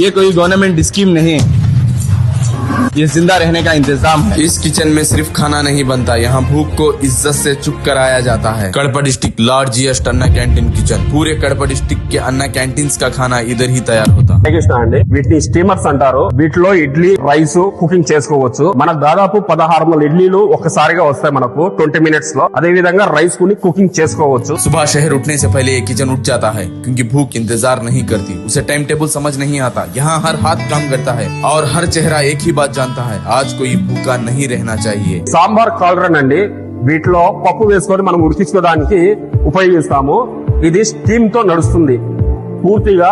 ये कोई government scheme नहीं ये जिंदा रहने का इंतजाम है इस किचन में सिर्फ खाना नहीं बनता यहाँ भूख को इज्जत से चुप कराया जाता है Kadapa district largest Anna canteen kitchen पूरे कड़पा डिस्ट्रिक्ट के अन्ना कैंटीन का खाना इधर ही तैयार होता కృష్ణ అండి వీటిని స్టీమర్స్ అంటారు వీటిలో ఇడ్లీ రైస్ కుకింగ్ చేసుకోవచ్చు మనకు దాదాపు పదహారు వందల ఇడ్లీలు ఒక్కసారిగా వస్తాయి మనకు ట్వంటీ మినిట్స్ లో అదే విధంగా రైస్ కుని కుకింగ్ చేసుకోవచ్చు सुबह शहर उठने से पहले ये किचन उठ जाता है क्योंकि भूख इंतजार नहीं करती उसे टाइम टेबल समझ नहीं आता यहाँ हर हाथ काम करता है और हर चेहरा एक ही बात जानता है आज कोई भूखा नहीं रहना चाहिए సాంబార్ కాలరన్ అండి వీటిలో పప్పు వేసుకొని మనం ఉడికించుకోవడానికి ఉపయోగిస్తాము ఇది స్టీమ్ తో నడుస్తుంది పూర్తిగా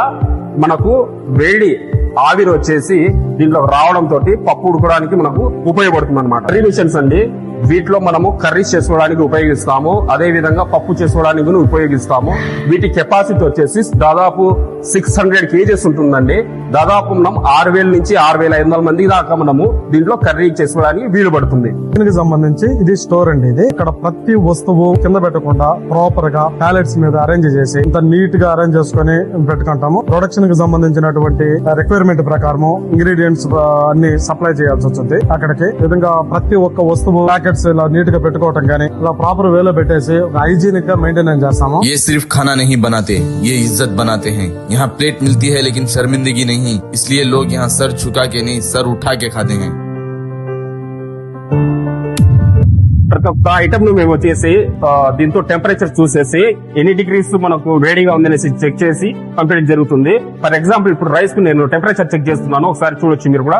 మనకు వేడి ఆవిరి వచ్చేసి దీంట్లో రావడం తోటి పప్పు ఉడకడానికి మనకు ఉపయోగపడుతుంది అనమాట కర్రీ మిషన్స్ అండి వీటిలో మనము కర్రీస్ చేసుకోవడానికి ఉపయోగిస్తాము. అదే విధంగా పప్పు చేసుకోవడానికి కూడా ఉపయోగిస్తాము. వీటి కెపాసిటీ వచ్చేసి దాదాపు సిక్స్ హండ్రెడ్ కేజెస్ ఉంటుందండి. దాదాపు మనం ఆరు వేల నుంచి ఆరు వేల ఐదు వందల మంది దాకా మనము దీంట్లో కర్రీ చేసుకోవడానికి వీలు పడుతుంది. దీనికి సంబంధించి ఇది స్టోర్ అండి ఇది. ఇక్కడ ప్రతి వస్తువు కింద పెట్టకుండా ప్రాపర్గా ప్యాలెట్స్ మీద అరేంజ్ చేసి ఇంత నీట్గా అరేంజ్ చేసుకుని పెట్టుకుంటాము. ప్రొడక్షన్కి సంబంధించినటువంటి రిక్వైర్మెంట్ ప్రకారము ఇంగ్రీడియంట్స్ అన్ని సప్లై చేయాల్సి వస్తుంది. అక్కడికి విధంగా ప్రతి ఒక్క వస్తువు ప్యాకెట్స్ ఇలా నీట్ గా పెట్టుకోవటం గానీ ఇలా ప్రాపర్ వేలో పెట్టేసి హైజీనిక్ గా మెయింటెనెన్స్ చేస్తాము ये सिर्फ खाना नहीं बनाते ये इज्जत बनाते हैं यहाँ प्लेट मिलती है लेकिन शर्मिंदगी नहीं इसलिए लोग यहाँ सर झुका के नहीं सर उठा के खाते हैं ప్రతి ఒక్క ఐటమ్ ను మేము వచ్చేసి ఆ, దీంతో టెంపరేచర్ చూసేసి ఎన్ని డిగ్రీస్ మనకు వేడిగా ఉందనేసి చెక్ చేసి కంప్లీట్ జరుగుతుంది ఫర్ ఎగ్జాంపుల్ ఇప్పుడు రైస్ కు నేను టెంపరేచర్ చెక్ చేస్తున్నాను ఒకసారి చూడొచ్చు మీరు కూడా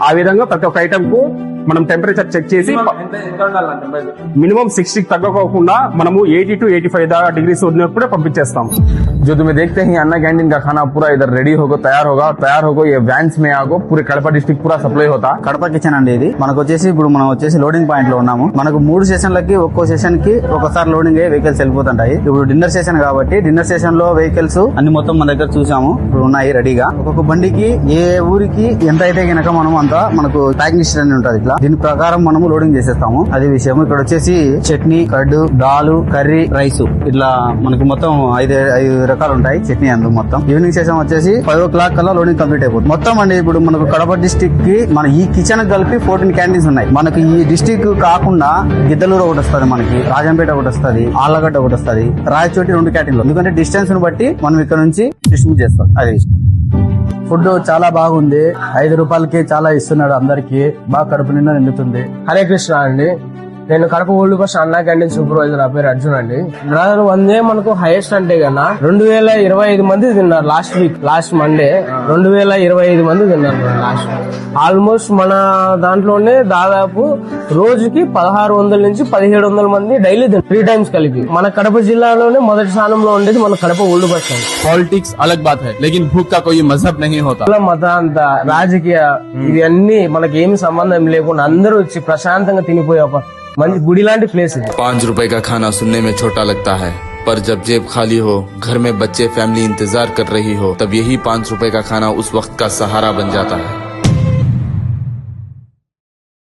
ఆ విధంగా ప్రతి ఒక్క ఐటమ్ కు మనం టెంపరేచర్ చెక్ చేసి మినిమం సిక్స్టీ తగ్గకోకుండా మనము ఎయిటీ టు ఎయిటీ ఫైవ్ దాకా డిగ్రీస్ ఉన్నప్పుడే పంపించేస్తాం जो तुम्हें देखते ही अन्ना कैंटीन का खाना पूरा इधर रेडी होकर तैयार होगा और तैयार होकर ये वैन्स में आगो पूरे कड़पा डिस्ट्रिक्ट पूरा सप्लाई होता కడప కిచెన్ అండి ఇది మనకు వచ్చేసి ఇప్పుడు మనం వచ్చేసి లోడింగ్ పాయింట్ లో ఉన్నాము మనకు మూడు సెషన్లకి ఒక్కో సెషన్ కి ఒకసారి లోడింగ్ అయ్యి వెహికల్స్ వెళ్ళిపోతుంటాయి ఇప్పుడు డిన్నర్ సెషన్ కాబట్టి డిన్నర్ సెషన్ లో వెహికల్స్ అన్ని మొత్తం మన దగ్గర చూసాము ఇప్పుడు ఉన్నాయి రెడీగా ఒక్కొక్క బండికి ఏ ఊరికి ఎంత అయితే గనక మనం అంతా మనకు ప్యాకింగ్ లిస్ట్ అని ఉంటుంది ఇట్లా దీని ప్రకారం మనము లోడింగ్ చేసేస్తాము. అదే విషయం. ఇక్కడ వచ్చేసి చట్నీ కడ్డు దాలు కర్రీ రైస్ ఇట్లా మనకి మొత్తం ఐదు ఐదు రకాలు ఉంటాయి చట్నీ అందు మొత్తం. ఈవినింగ్ సెషన్ వచ్చేసి ఫైవ్ ఓ క్లాక్ కల్లా లోడింగ్ కంప్లీట్ అయిపోతుంది. మొత్తం అండి ఇప్పుడు మనకు కడప డిస్టిక్కి మన ఈ కిచెన్ కలిపి ఫోర్టీన్ క్యాంటీన్స్ ఉన్నాయి. మనకి ఈ డిస్టిక్ కాకుండా గిద్దలూరు ఒకటి వస్తుంది మనకి రాజంపేట ఒకటి వస్తుంది ఆళ్ళగడ్డ ఒకటి వస్తుంది రాయచోటి రెండు క్యాంటీన్లు ఎందుకంటే డిస్టెన్స్ను బట్టి మనం ఇక్కడ నుంచి డిస్ట్రిబ్యూట్ చేస్తాం. అది ఫుడ్ చాలా బాగుంది. ఐదు రూపాయలకి చాలా ఇస్తున్నాడు అందరికి. బాగా కడుపు నిండా నిండుతుంది. హరే కృష్ణ అండి. నేను Kadapa old bus Anna canteen supervisor నా పేరు అర్జున్ అండి. బ్రదర్ వన్ డే మనకు హైయెస్ట్ అంటే కన్నా రెండు వేల ఇరవై ఐదు మంది తిన్నారు లాస్ట్ వీక్ లాస్ట్ మండే రెండు వేల ఇరవై ఐదు మంది తిన్నారు లాస్ట్ ఆల్మోస్ట్ మన దాంట్లోనే దాదాపు రోజుకి పదహారు వందల నుంచి పదిహేడు వందల మంది డైలీ త్రీ టైమ్స్ కలిపి. మన కడప జిల్లాలోనే మొదటి స్థానంలో ఉండేది మన కడప ఓల్డ్ బస్ పాలిటిక్స్ అలగ్ బాత్ హై. లేకిన్ భూక్ కా కోయి మజహబ్ నహీ హోతా. మత అంత రాజకీయ hmm. ఇవన్నీ మనకి ఏమి సంబంధం లేకుండా అందరూ వచ్చి ప్రశాంతంగా తినిపోయే मंच गुड़ी प्लेस है। पाँच रुपए का खाना सुनने में छोटा लगता है, पर जब जेब खाली हो, घर में बच्चे फैमिली इंतज़ार कर रही हो, तब यही पाँच रुपए का खाना उस वक्त का सहारा बन जाता है।